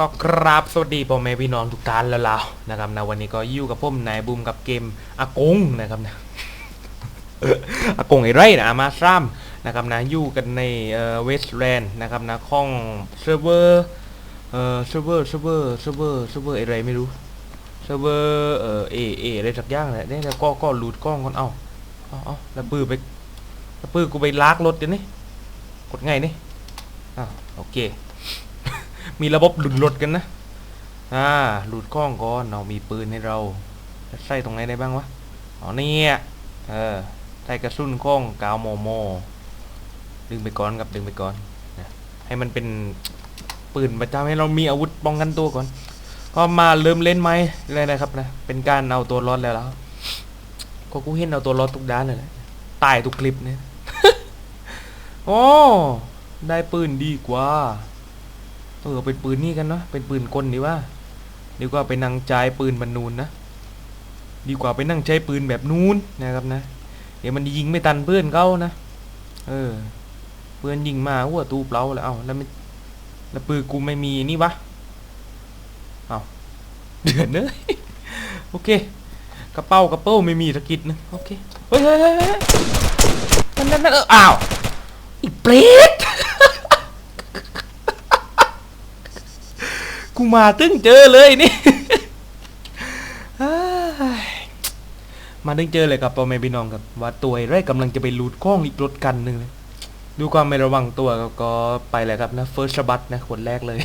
ก็กราบสวัสดีพ่อแม่พี่น้องทุกท่านแล้วล่ะนะครับนะวันนี้ก็อยู่กับผมนายบูมกับเกมอากงนะครับนะอากงไอ้ไรนะอามาซ้ำนะครับนะอยู่กันในเวสต์แลนด์นะครับนะข้องเซิร์ฟเวอร์เอ่อเซิร์ฟเวอร์เซิร์ฟเวอร์เซิร์ฟเวอร์เซิร์ฟเวอร์อะไรไม่รู้เซิร์ฟเวอร์เอ่อเอเออะไรสักอย่างแหละเนี่ยแล้วก็ก็หลุดกล้องก่อนเอาเอาเอาแล้วปืนไปแล้วปืนกูไปลากรถเดี๋ยวนี้กดไงนี่อ้าวโอเค มีระบบหลุดรถกันนะ อ่า หลุดกล้องก่อนเอามีปืนให้เราใส่ตรงไหนได้บ้างวะ อ๋อเนี่ยเออใส่กระสุนกล้องกาวโมโม ดึงไปก่อนกับดึงไปก่อนนะให้มันเป็นปืนประจำให้เรามีอาวุธป้องกันตัวก่อน ก็มาเริ่มเล่นไหมเลยนะครับนะ เป็นการเอาตัวรอดแล้วแล้วก็กูเห็นเอาตัวรอดทุกด้านเลยแหละตายทุกคลิปเนี่ย โอ้ ได้ปืนดีกว่า เออเป็นปืนนี่กันเนาะเป็นปืนกลดีว่าดีกว่าไปนั่งใจายปืนบรรนูนนะดีกว่าไปนั่งใช้ปืนแบบนู้นนะครับนะ เดี๋ยวมันยิงไม่ตันเพื่อนเขานะเออเพื่อนยิงมาหัวตูเปล่าแล้วเอ้าแล้วไม่แล้วปืนกูไม่มีนี่วะเอ้าเดือดเนอะโอเคกระเป๋ากระเป๋าไม่มีสกิดนึงโอเคเฮ้ยเฮ้ยเฮ้ยนั่นนั่นเอออ้าวอีเปรต กูมาตึ้งเจอเลยนี่มาตึ้งเจอเลยครับพ่อแม่พี่น้องครับว่าตัวไอ้ไรกำลังจะไปลูดกล้องอีกรถกันหนึ่งเลยดูความไม่ระวังตัวก็ไปเลยครับนะเฟิร์สบัตนะคนแรกเลย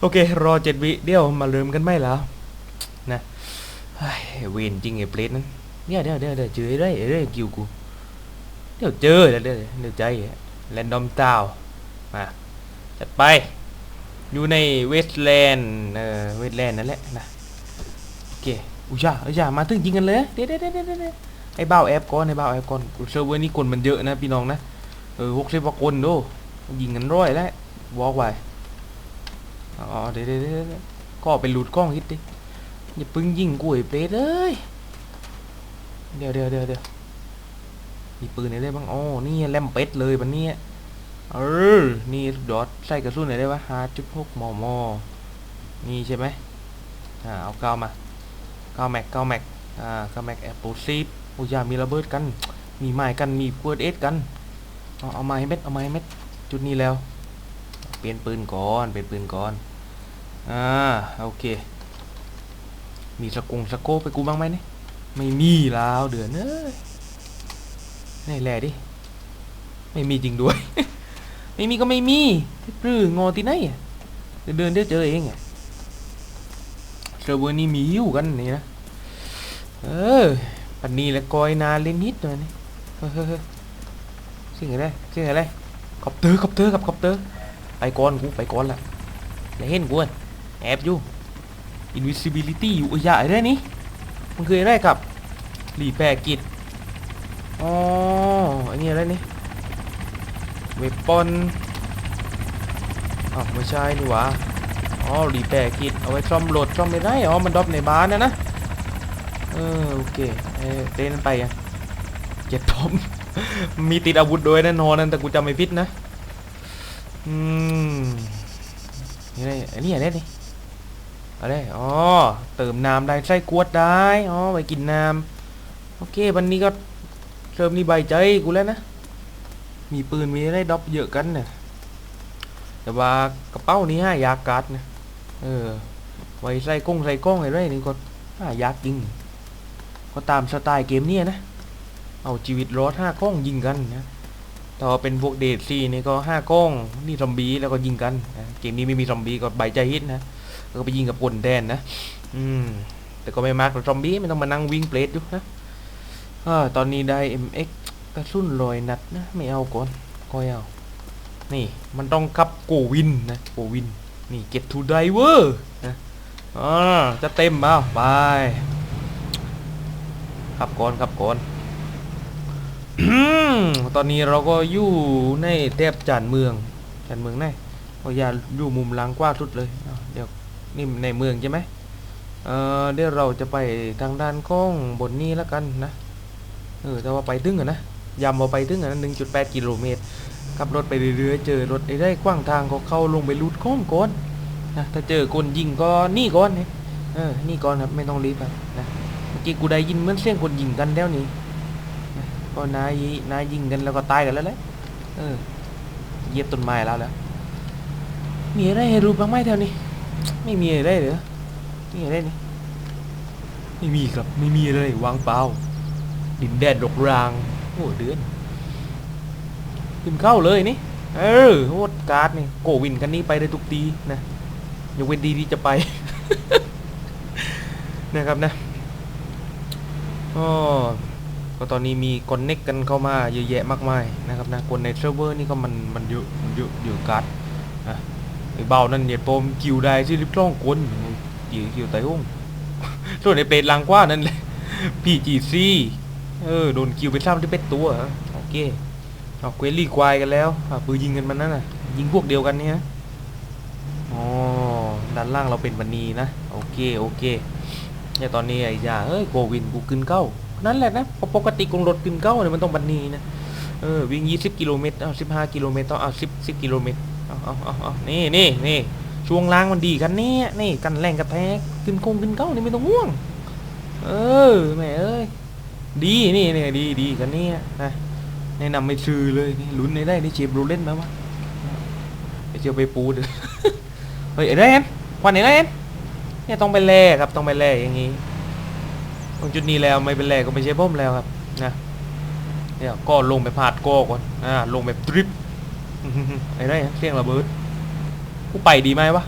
โอเค รอเจ็ดวิเดี๋ยวมาเริ่มกันไหมแล้วนะเฮ้ยเวนจริงไอ้เปรตนั้นเนี่ยเดี๋ยวเดี๋ยวเดี๋ยวเจอไอ้ไรไอ้ไรกิวกูเดี๋ยวเจอเดี๋ยวเดี๋ยวเดี๋ยวใจแรนดอมตาวมาจัดไป อยู่ในเวสแลนด์เออเวสแลนด์นั่นแหละนะโอเคอุ้ยอย่าอุ้ยอย่ามาถึงยิงกันเลยเดี๋ยวเดี๋ยวเดี๋ยวเดี๋ยวเดี๋ยวไอ้บ้าวแอปก่อนไอ้บ้าวแอปก่อนเซิร์ฟเวอร์นี้คนมันเยอะนะพี่น้องนะเออหกสิบกว่าคนดูยิงกันร้อยแล้ววอล์กไว้อ๋อเดี๋ยวเดี๋ยวเดี๋ยวเดี๋ยวก็ไปหลุดกล้องฮิตดิอย่าพึ่งยิงกูไอ้เปรตเอ้ยเดี๋ยวเดี๋ยวเดี๋ยวเดี๋ยวมีปืนอะไรได้บ้างอ๋อนี่แลมเป็ดเลยวันนี้ เออ นี่ดอทใส่กระสุนไหนได้ปะห้าจุดหกมอมนี่ใช่ไหมอ่าเอาเก้ามาเก้าแม็กเก้าแม็กอ่าเก้าแม็กแอปเปิลซีฟโอ้ยามีระเบิดกัน มีไม้กันมีเพิร์ดเอสกันเอาเอาไม้ให้เม็ดเอาไม้ให้เม็ดจุดนี้แล้ว เปลี่ยนปืนก่อนเปลี่ยนปืนก่อนอ่าโอเค มีสกุงสโคปไปกูบ้างไหมเนี่ยไม่มีแล้วเดือนเอ้ยนี่แหละดิไม่มีจริงด้วย ไม่มีก็ไม่มีหรืองอที่ไหนอะเดินเดินเดี๋ยวเจอเองเซิร์ฟเวอร์นี้มีอยู่กันนี่นะ เออปันนี้แหละกอยนาเล่นนิดหน่อยนี่เฮ้ยเฮ้ยสิ่งอะไรสิ่งอะไรคอปเตอร์คอปเตอร์กับคอปเตอร์ไปก่อนกูไปก่อนละอย่าเห็นกูอะแอบอยู่ invisibility อยู่อุ้ยอย่าไอ้เรื่องนี้มันคืออะไรกับรีแพร์กิจอ๋ออันนี้อะไรนี่ เวปอนอ้าวไม่ใช่นี่หว่าอ๋อรีแปรกิจเอาไว้ซ่อมรถซ่อมไม่ได้อ๋อมันดรอปในบ้านนะนะเออโอเคเอเต้นไปอะเจ็ดผมมีติดอาวุธด้วยแน่นอนนั่นแต่กูจำไม่ผิดนะอืมนี่อะไรอันนี้อะไรนี่อะไรอ๋อเติมน้ำได้ใส่กวดได้อ๋อไปกินน้ำโอเควันนี้ก็เริ่มนี่ใบใจกูแล้วนะ มีปืนมีอะไรดรอปเยอะกันเนี่ยแต่ว่ากระเป๋านี้ห้ายากกัดนะเออ ไว้ใส่กล้องใส่กล้องอะไรนี่ก็ห้ายากจริง ก็ตามสไตล์เกมเนี้นะ เอาชีวิตรอดห้ากล้องยิงกันนะต่อเป็นพวกเดทซีนี่ก็ห้ากล้องนี่ซอมบี้แล้วก็ยิงกันนะเกมนี้ไม่มีซอมบี้ก็ใบใจฮิตนะก็ไปยิงกับปนแดนนะ อืม แต่ก็ไม่มากหรอกซอมบี้ไม่ต้องมานั่งวิ่งเปลดอยู่นะอตอนนี้ได้ MX กระสุนลอยนัดนะไม่เอาก่อนก็เอา นี่มันต้องขับโกวินนะโกวิน นี่ get to diver นะอ่าจะเต็มเปล่าไปขับก่อนขับก่อนตอนนี้เราก็อยู่ในแทบจานเมืองจานเมืองไหนโอ้ยอยาอยู่มุมหลังกว้างสุดเลย เดี๋ยวนี่ในเมืองใช่ไหมเออเดี๋ยวเราจะไปทางด้านข้องบนนี้แล้วกันนะ เออแต่ว่าไปถึงอะนะ ยำเอาไปถึงอะนะ1.8กิโลเมตรขับรถไปเรื่อยๆเจอรถไอ้ได้ขว้างทางก็เข้าลงไปลูดข้องก่อนนะถ้าเจอคนยิงก็นี่ก่อนเนี่ยเออนี่ก่อนครับไม่ต้องรีบครับนะเมื่อกี้กูได้ยินเหมือนเสียงคนยิงกันแล้วนี่ก็นายนายยิงกันแล้วก็ตายกันแล้วแหละเออเยียบต้นไม้แล้วแล้วมีอะไรให้รู้บ้างไหมแถวนี้ ไม่มีอะไรเหรอมีอะไรนี่ไม่มีครับไม่มีอะไรวางเปล่าดินแดนรกราง โอ้เดือนขึ้นเข้าเลยนี่ เออโคตรการ์ดนี่โกวินคันนี้ไปได้ทุกทีนะยกเว้นดีที่จะไป นะครับนะอ๋อก็ตอนนี้มีคอนเน็กกันเข้ามาเยอะแยะมากมายนะครับนะคนในเซิร์ฟเวอร์นี่ก็มันมันเยอะมันเยอะเยอะการ์ดนะไอ้เบานั่นเนี่ยโปมคิวได้ที่ริบล่องคนกี่คิวไตห้องส่วนไอ้เป็ดลังกว่านั่นเลยพีจีซี เออโดนคิวไปซ้ำที่เป็ดตัวโอเคเอาเควลี่ควายกันแล้วอะปืนยิงกันมันนั่นน่ะยิงพวกเดียวกันเนี่ยอ๋อด้านล่างเราเป็นบันนีนะโอเคโอเคเนี่ยตอนนี้ไอ้ยาเอ้ยโกวินกูขึ้นเก้านั่นแหละนะปกติกงรถขึ้นเก้าเนี่ยมันต้องบันนีนะเออวิ่งยี่สิบกิโลเมตรเอาสิบห้ากิโลเมตรต้องเอาสิบสิบกิโลเมตรเอาเอาเอาเอานี่นี่นี่ช่วงล่างมันดีกันเนี่ยนี่กันแรงกระแทกขึ้นคงขึ้นเก้านี่ไม่ต้องห่วง เออแม่เอ้ย ดีนี่เนี่ยดีดีกันนี่นะแนะนำไม่ซื้อเลยนี่ลุ้นในได้นี่เชฟรูเล่นไหมวะไปเชียวไปปูเด้อเฮ้ยไอ้เรนควันไอ้เรนเนี่ยต้องไปแล่ครับต้องไปแล่อย่างงี้ตรงจุดนี้แล้วไม่เป็นแล่ก็ไม่ใช่พ่มแล้วครับนะเนี่ยก็ลงไปพาดก้อก่อนอ่าลงแบบดริปไอ้เรนเสียงระเบิดกูไปดีไหมวะ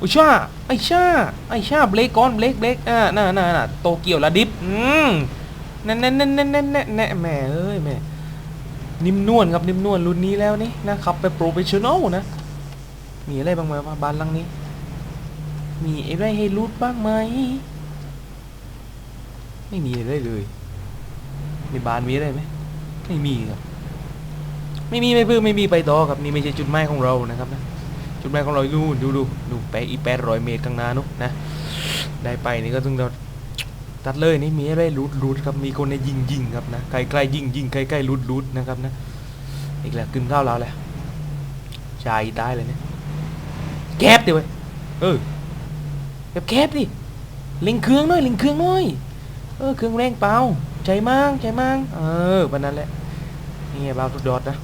อุยชาไอชาไอชาเบรกก่อนเบรกเบรกอ่าน่าน่าน่าโตเกียวละดิฟอืม แน่แน่แน่แน่แน่แน่แน่แม่เอ้ยแม่นิ่มนวลครับนิ่มนวลรุ่นนี้แล้วนี่นะครับไปโปรเฟชชั่นอลนะมีอะไรบ้างไหมวะบ้านหลังนี้ มีอะไรให้รูดบ้างไหมไม่มีอะไรเลยในบ้านมีอะไรไหมไม่มีครับไม่มีไม่เพิ่มไม่มีไปต่อครับนี่ไม่ใช่จุดหมายของเรานะครับนะจุดหมายของเราดูดูดูดูไปอีแปดร้อยเมตรข้างหน้านุนะได้ไปนี่ก็ต้องเรา ตัดเลยนี่มีอะไรรูดรูดครับมีคนในยิงยิงครับนะใกล้ใกล้ยิงยิงใกล้ใกล้รูดรูดนะครับนะอีกแล้วขึ้นข้าวเราแหล้วชายตายเลยเนี่ยแคบดิเว้ยเออแคบแคบดิเล็งเครื่องหน่อยเล็งเครื่องหน่อยเออเครื่องแรงเปล่าใจมั่งใจมั่งเออวันนั้นแหละนี่เบาสุดยอดนะ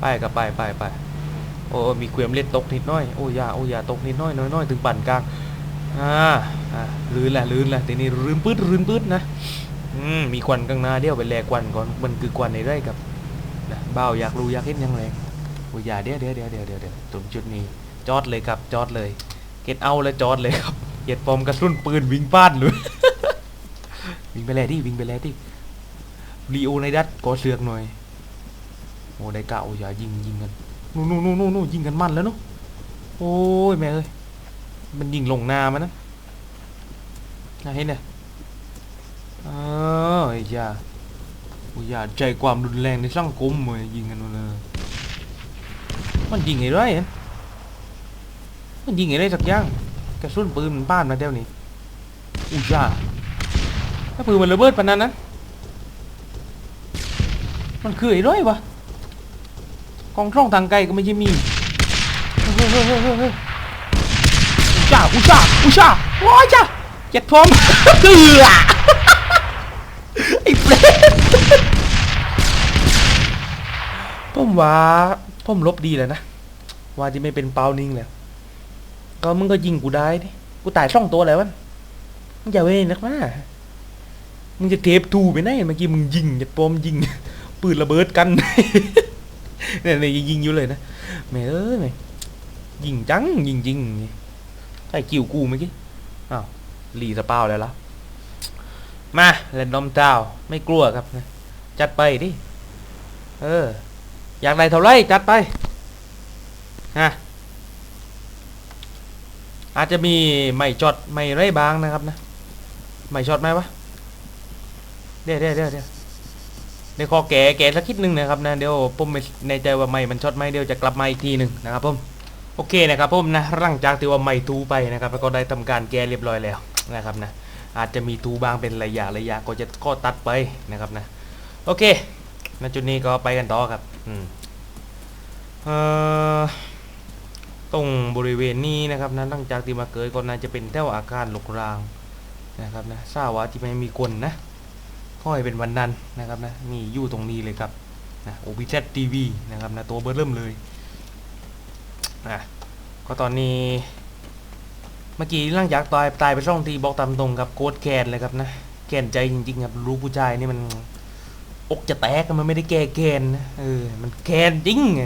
ไปกับไปไปไปโอ้มีเกวียมเล็ดตกนิดหน้อยโอ้ยาโอ้ยาตกนิดหน้อยน้อยน้อยถึงปั่นกลาง อ่าอ่าลื่นแหละลื่นแหละทีนี้รืมปื๊ดรืมปื๊ดนะอืมมีควันข้างหน้าเดี๋ยวไปแลกควันก่อนมันคือควันในไร่ครับนะเบ้าอยากรู้อยากเห็นยังไงโอ้ยาเดี๋ยวเดี๋ยวเดี๋ยวเดี๋ยวเดี๋ยวเดี๋ยวตรงจุดนี้จอดเลยครับจอดเลย เก็ตเอาแล้วจอดเลยครับเหยียดปอมกระสุนปืนวิ่งป้านเลยวิ่งไปแล้วดิวิ่งไปแล้วดิลีโอในดัตก่อเสือกหน่อยโอ้ได้กะโอ้ยายิงยิงกันนู่นนู่นนู่นนู่นนู่นยิงกันมันแล้วเนาะโอ้ยแม่เอ้ย มันยิงลงนามันนะน่าเห็นเนี่ยเออไอ้ยาอ้ยาใจความรุนแรงในสังคมเลยยิงกันนู่นเลยมันยิงไงไรเห็นมันยิงไงไรสักอย่างกระสุนปืนมันป้านมาเดี๋ยวนี้อุ้ยาถ้าปืนมันระเบิดปานนั้นนะมันคือไอ้ร้อยวะกองช่องทางไกลก็ไม่ใช่มีเฮ้ยเฮ้ยเฮ้ยเฮ้ย อุชาอุชาอุชาว้ายจ้าเจ็ดพร้อมเกลือไอ้เปรตผมว่าผมลบดีแล้วนะ ว่าที่ไม่เป็นเปานิ่งแล้วก็มึงก็ยิงกูได้ดิกูตายช่องตัวแล้วมันมึงอย่าเว้ยนักนะมึงจะเทปทูไปไหนเมื่อกี้มึงยิงจะปอมยิง ปืนระเบิดกันเนี่ยยิงอยู่เลยนะแม่เอ้ยแม่ยิงจังยิงจริง ใช่คิวกูเมื่อกี้ อ้าวรีสปาแล้วล่ะ มาแรนดอมเจ้าไม่กลัวครับนะ จัดไปดิ เออ อยากได้เท่าไรจัดไป ฮะ อาจจะมีไม่จอดไม่ไรบางนะครับนะ ไม่จอดไหมวะ เดี๋ยวเดี๋ยวเดี๋ยวเดี๋ยวเดี๋ยวขอแกะแกะสักคิดหนึ่งนะครับนะ เดี๋ยวผมไม่แน่ใจว่าไม่มันช็อตไหมเดี๋ยวจะกลับมาอีกทีหนึ่งนะครับผม โอเคนะครับผมนะหลังจากที่ว่าไม่ทูไปนะครับแล้วก็ได้ทำการแก้เรียบร้อยแล้วนะครับนะอาจจะมีทูบางเป็นระยะระยะก็จะก็ตัดไปนะครับนะโอเคณจุดนี้ก็ไปกันต่อครับอืมเอ่อตรงบริเวณนี้นะครับนะหลังจากที่มาเกิดก็น่าจะเป็นแถวอาคารหลกรางนะครับนะทราบว่าที่ไม่มีคนนะค่อยเป็นวันนั้นนะครับนะนี่อยู่ตรงนี้เลยครับนะโอบิเซตทีวีนะครับนะตัวเบอร์เริ่มเลย นะก็ตอนนี้เมื่อกี้หลังจากตายตายไปช่องทีบอกตามตรงครับโคตรแคนเลยครับนะแคนใจจริงๆครับรู้ผู้ชายนี่มันอกจะแตกมันไม่ได้แก้แกนนะเออมันแกนจริงไง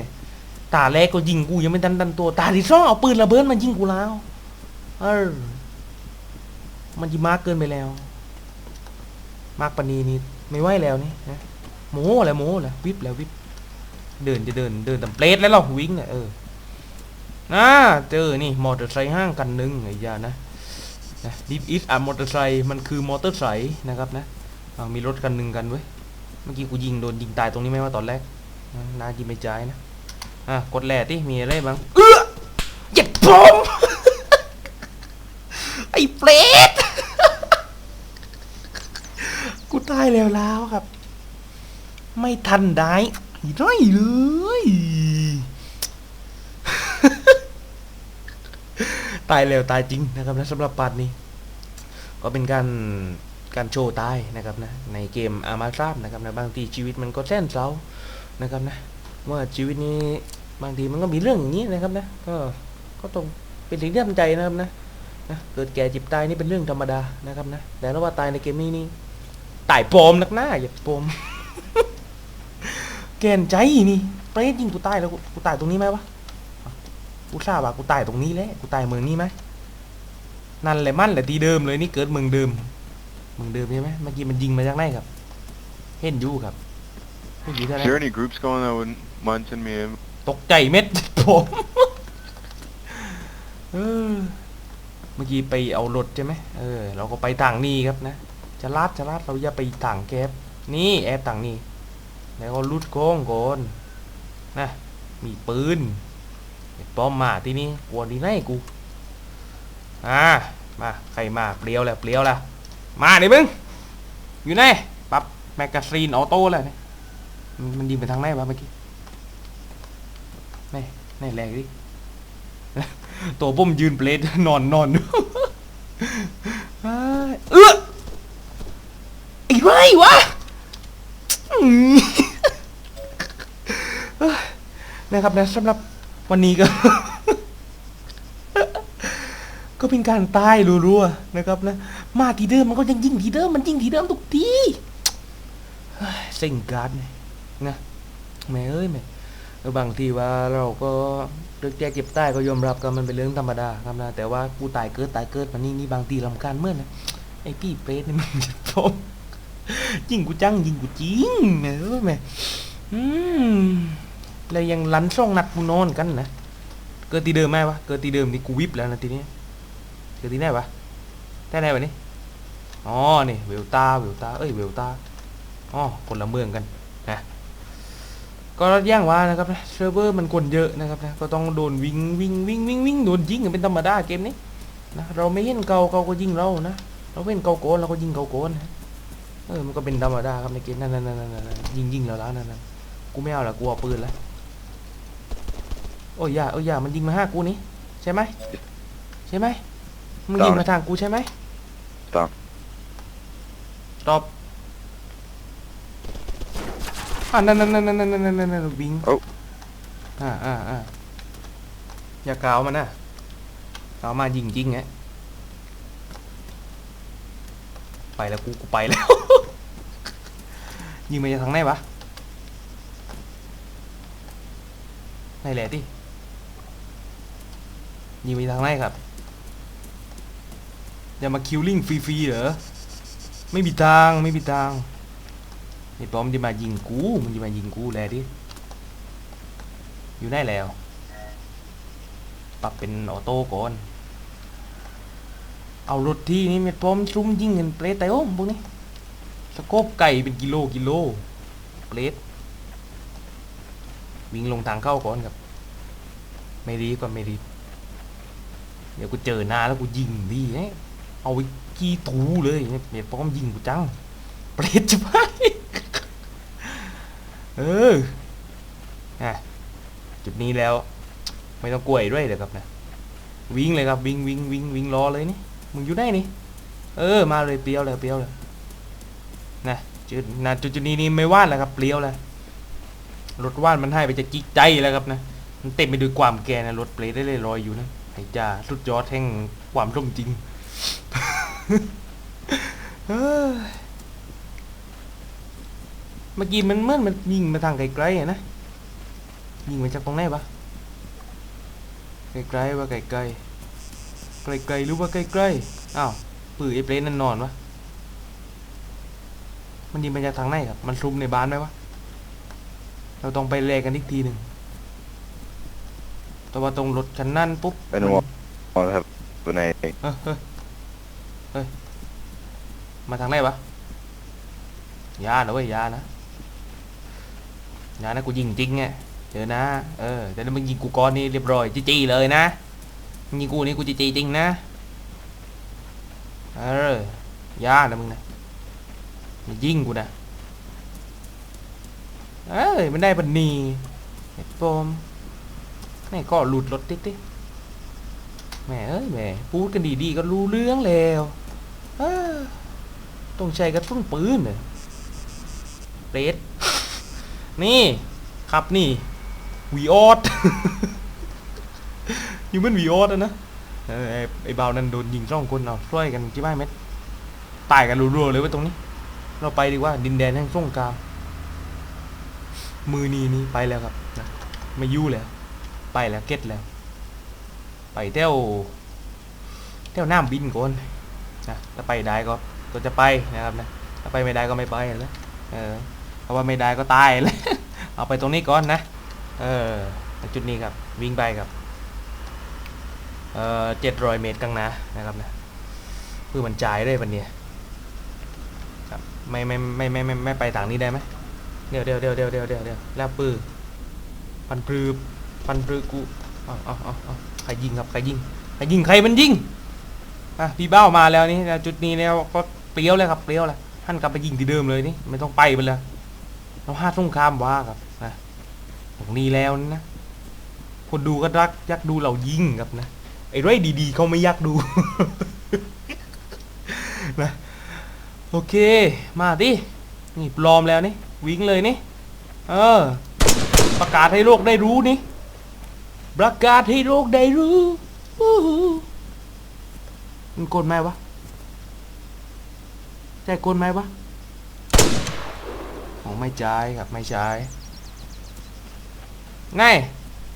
ตาแรกก็ยิงกูยังไม่ทันดันตัวตาที่สองเอาปืนระเบิดมายิงกูแล้วเออมันยิมากเกินไปแล้ว มากปานนีนี่ไม่ไหวแล้วนี่นะโมโหแล้วโมโหแล้ววิบแล้ววิบเดินจะเดินเดินตำเปลดแล้วหรอวิ่งเนี่ยเออ นะเจอนี่มอเตอร์ไซค์ห้างกันหนึ่งไอ้ยานะนะดิฟอิสอะมอเตอร์ไซค์มันคือมอเตอร์ไซค์นะครับนะมีรถกันหนึ่งกันเว้ยเมื่อกี้กูยิงโดนยิงตายตรงนี้ไหมว่าตอนแรกนะน่ายิงไม่ใจนะอะกดแหล่ที่มีอะไรบ้างเออเจ็บผมไอ้เปรตกูตายแล้วแล้วครับ ไม่ทันได้ไรเลย ตายแล้วตายจริงนะครับนะสำหรับปัดนี้ ก็เป็นการการโชว์ตายนะครับนะในเกมอามาทราบนะครับนะบางทีชีวิตมันก็แสนเศร้านะครับนะว่าชีวิตนี้บางทีมันก็มีเรื่องอย่างนี้นะครับนะก็ก็ต้องเป็นสิ่งที่ทำใจนะครับนะนะเกิดแก่เจ็บตายนี่เป็นเรื่องธรรมดานะครับนะแต่ถ้าว่าตายในเกมนี้นี่ตายปลอมนักหน้าอย่าปลอมแกนใจนี่เปรตยิงกูตายแล้วกูตายตรงนี้ไหมวะ กูทราบว่ากูตายตรงนี้แหละกูตายเมืองนี้ไหมนั่นแหละมั่นแหละทีเดิมเลยนี่เกิดเมืองเดิมมึงเดิมใช่ไหมเมื่อกี้มันยิงมาจากไหนครับ เห็นอยู่ครับเห็นอยู่เท่า Is นั้น there any groups going that would mind send me in? ตกใจเม็ดผมเออเมื่อกี้ไปเอารถใช่ไหมเออเราก็ไปต่างนี้ครับนะจะลาดจะลาดเราอย่าไปต่างแก๊บนี่แอบต่างนี้แล้วก็ลุดโค้งโกอนนะมีปืนไอ้ ป้อมมาที่นี่กลัวดีไหนกูอ่ามาใครมาเปรี้ยวแล้วเปรี้ยวแล้วมาดิมึงอยู่ไหนปรับแมกกาซีนออโต้แล้วเนี่ยมันมันไปทางไหนวะเมื่อกี้นี่นี่แรงดิตัวปุ้มยืนเปลดนอนนอนเออไอ้ไรวะอืมเอ้ยนะครับนะสำหรับ วันนี้ก็ ก็เป็นการตายรัวๆนะครับนะ มาทีเดิมมันก็ยังยิงทีเดิมมันยิงทีเดิมทุกทีเซ็งการ์ดเนี่ยนะแม่เอ้ยแม่บางทีว่าเราก็เลือกแยกเจ็บใต้ก็ยอมรับกันมันเป็นเรื่องธรรมดาครับนะแต่ว่ากูตายเกิดตายเกิดมันนี่นี่บางทีลำการเมื่อนะไอ้พี่เปรตนี่มันจะโผมยิงกูจังยิงกูจริงแม่เอ้ยแม่อืม แล้วยังลันช่องนัดกูนอนกันนะ เกิดทีเดิมไหมวะ เกิดทีเดิมนี่กูวิบแล้วนะทีนี้เจอที่ไหนวะที่ไหนวะนี่อ๋อ นี่เวลตาเวลตา เอ้ยเวลตา อ๋อ คนละเมืองกันนะ ก็ย่างว่านะครับนะเซิร์ฟเวอร์มันคนเยอะนะครับนะ ก็ต้องโดนวิ่งวิ่งวิ่งวิ่งวิ่งโดนยิงเป็นธรรมดาเกมนี้นะ เราไม่เห็นเกาเกาก็ยิงเรานะ เราเห็นเกาโกนเราก็ยิงเกาโกนนะเออ มันก็เป็นธรรมดาครับในเกมนั่นนั่นนั่นนั่นยิงยิงแล้วแล้วนั่นนั่นกูไม่เอาละกูเอาปืนแล้ว โอ้ย่าโอ้ย่ามันยิงมาห้ากูนี่ใช่ไหมใช่ไหมมึงยิงมาทางกูใช่ไหมตอบตอบอ่านั่นนั่นนั่นนั่นนั่นนั่นนั่นวิ่งอ้อ่าอ่าอ่าอย่ากาวมันนะกาวมายิงยิงไงไปแล้วกูกูไปแล้ว ยิงมาจากทางไหนวะไหนแหละที่ ยิงมาจากทางไหนครับ อย่ามาคิวลิงฟรีๆเหรอ ไม่มีทางไม่มีทางไอ้ปอมจะมายิงกูมันจะมายิงกูแลดิ อยู่ได้แล้ว ปรับเป็นออโต้ก่อน เอารถที่นี่ไม่ปอมซุ่มยิงเงินเปรตไตโอ้มพวกนี้สโคบไก่เป็นกิโลกิโลเปรตวิ่งลงทางเข้าก่อนครับ ไม่รีบก็ไม่รีบ ดี๋ยวกูเจอหน้าแล้วกูยิงดีเอ้ยเอาไว้กี้ถูเลยเมียป้อมยิงกูจังเปรตจะไปเอออะจุดนี้แล้ว ไม่ต้องกลัวด้วยเดี๋ยครับนะวิ่งเลยครับวิ่งวิ่งวิ่งวิ่งรอเลยนี่มึงอยู่ไหนนี่เออมาเลยเปรี้ยวเลยเปรี้ยวเลยนะจุดนะจุดจุดนี้นี่ไม่ว่านแล้วครับเปรี้ยวเลยรถว่านมันให้ไปจะจิกใจแล้วครับนะมันเต็มไปด้วยความแกนะรถเปรย์ได้เลยลอยอยู่นะ ไอ้จ้าสุดยอดแห่งความร่มจริงเมื่อกี้มันเมื่อนมันยิงมาทางไกลๆอะนะ ยิงมาจากตรงไหนปะไกลๆว่าไกลๆไกลๆหรือว่าใกล้ๆอ้าวปืนไอ้เปรย์นั่นนอนวะมันยิงมาจากทางไหนครับ มันซุ่มในบ้านไหมวะเราต้องไปแลกกันอีกทีหนึ่ง แต่ว่าตรงรถคันนั่นปุ๊บเป็นมันวอลครับตัวในเฮ้ยเฮ้ยเฮ้ยมาทางไหนวะอยานะเว้ยอยานะอยานะกูยิงจริงไงเจอนะเออแต่ถ้ามึงยิงกูก่อนนี่เรียบร้อยจีจีเลยนะมึงยิงกูนี่กูจีจีจริงนะเออยานะมึงนะมึงยิงกูนะเอ้ยมันได้ปันนีไอ้ปอม แม่ก็หลุดรถติ๊ติ๊แม่เอ้ยแม่พูดกันดีๆก็รู้เรื่องแล้วต้องใช้กระสุนปืนเลยเรดนี่ครับนี่วีออสยู่มันวีออสอะนะเออไอ้ไอ้บ่าวนั้นโดนยิงสองคนเอาช่วยกันที่บ้านเม็ดตายกันรัวๆเลยไว้ตรงนี้ เราไปดีกว่าดินแดนแห่งสงคราม มือนีนี้ไปแล้วครับนะไม่ยู่แล้ว ไปแล้วเก็ตแล้ว ไปเที่ยวเที่ยวน้ำบินก่อนนะถ้าไปได้ก็ก็จะไปนะครับนะถ้าไปไม่ได้ก็ไม่ไปแล้วเออเพราะว่าไม่ได้ก็ตายแล้วเอาไปตรงนี้ก่อนนะเออจุดนี้ครับวิ่งไปครับเอ่อเจ็ดร้อยเมตรกลางนะนะครับนะเพื่อมันจ่ายได้ปันเนี่ยครับไม่ไม่ไม่ไม่ไม่ไม่ไปทางนี้ได้ไหมเดี๋ยวเดี๋ยวเดี๋ยวเดี๋ยวเดี๋ยวเดี๋ยวแล้วปือปันปรื อปันปรือกูเอาเอาเอาเอาใครยิงครับใครยิงใครยิงใครมันยิงอะพี่เบ้ามาแล้วนี่จุดนี้แล้วก็เปรี้ยวเลยครับเปรี้ยวเลยท่านกลับไปยิงที่เดิมเลยนี่ไม่ต้องไปไปเลยเราห้าสงครามว่าครับนะตรงนี้แล้วนะคนดูก็รักยากดูเรายิงครับนะไอ้เร่ดีๆเขาไม่ยากดูนะโอเค มาดินี่ปลอมแล้วนี่วิ่งเลยนี่เออ ประกาศให้โลกได้รู้นี่ ประกาศให้โลกได้รู้ มันโกดไหมวะใช่กดไหมวะอ๋อไม่ใช่ครับไม่ใช่ไง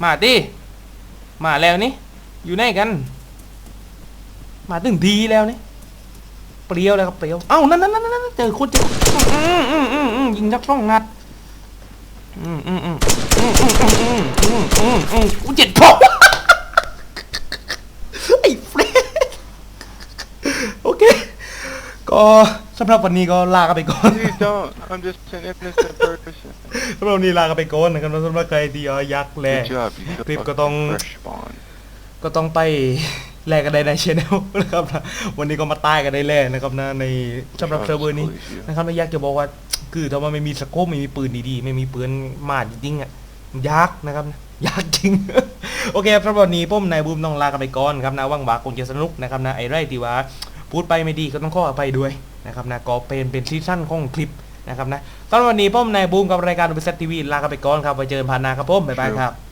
มาดิมาแล้วนี่ อยู่ไหนกัน มาถึงทีแล้วนี่ เปรี้ยวแล้วครับเปรี้ยว เอ้า นั่นนั่นนั่นนั่นเจอคนเจออืมอืมอืมอืมยิงจักสองนัด อืมอืมอืม อืมอืมอืมอืมอืมอืมอืมกูเจ็ดพอไอ้เฟรโอเค ก็สำหรับวันนี้ก็ลากันไปก่อน Please don't. I'm just an innocent person. สำหรับวันนี้ลากันไปก่อนนะครับสำหรับใครที่อยากแล Good job. You คลิปก็ต้อง a fresh spawn. ก็ต้องไปแลกกันได้ในชแนลนะครับนะวันนี้ก็มาตายกันได้แล้วนะครับนะในสำหรับเซิร์ฟเวอร์นี้นะครับไม่อยากจะบอกว่า คือถ้าว่าไม่มีสโคปไม่มีปืนดีๆ ไม่มีปืนมาดจริงๆอะ ยากนะครับยากจริง โอเคครับสำหรับวันนี้ผมนายบูมต้องลากันไปก่อนครับนะว่างว่าคงจะสนุกนะครับนะไอ้ไรที่ว่าพูดไปไม่ดีก็ต้องขออภัยด้วยนะครับนะก็เป็นเป็นซีซั่นของคลิปนะครับนะสำหรับวันนี้ผมนายบูมกับรายการบริษัททีวีลากันไปก่อนครับไว้เจอกันผ่านนาครับผมบ๊ายบายครับ